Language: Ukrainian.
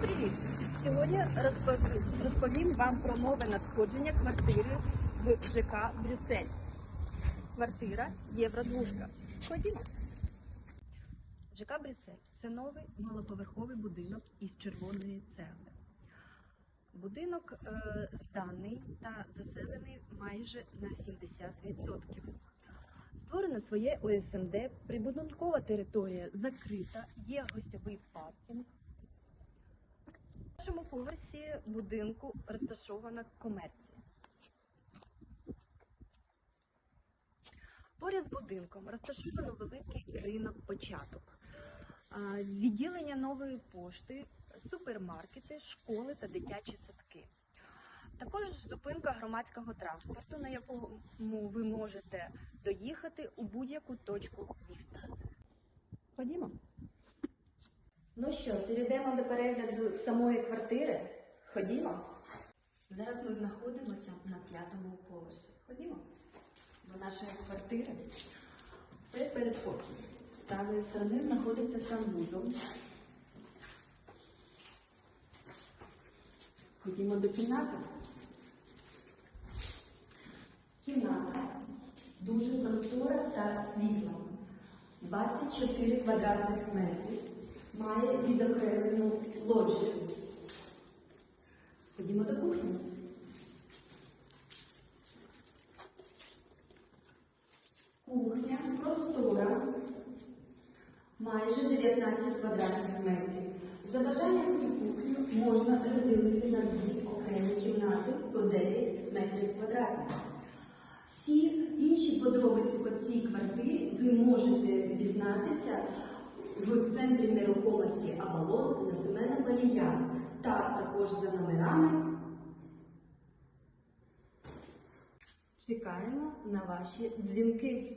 привіт! Сьогодні розповім вам про нове надходження квартири в ЖК Брюссель. Квартира Євродвушка. Ходімо. ЖК Брюссель це новий малоповерховий будинок із червоної цегли. Будинок е, зданий та заселений майже на 70%. Створено своє ОСМД, прибудинкова територія закрита, є гостьовий паркінг. На першому поверсі будинку розташована комерція. Поряд з будинком розташовано великий ринок початок, відділення нової пошти, супермаркети, школи та дитячі садки. Також зупинка громадського транспорту, на якому ви можете доїхати у будь-яку точку міста. Ходімо. Ну що, перейдемо до перегляду самої квартири. Ходімо. Зараз ми знаходимося на п'ятому поверсі. Ходімо до нашої квартири. Це передпокій. З правої сторони знаходиться санвузол. Ходімо до кімнати. Кімната дуже простора та світла. 24 квадратних метри. Має відокремлену лоджію. Ходімо до кухні. Кухня простора, майже 19 квадратних метрів. За бажанням цю кухню можна розділити на дві окремі кімнати по 9 метрів квадратних. Всі інші подробиці по цій квартирі ви можете дізнатися в центрі нерухомості Авалон на Семена Палія та також за номерами. Чекаємо на ваші дзвінки.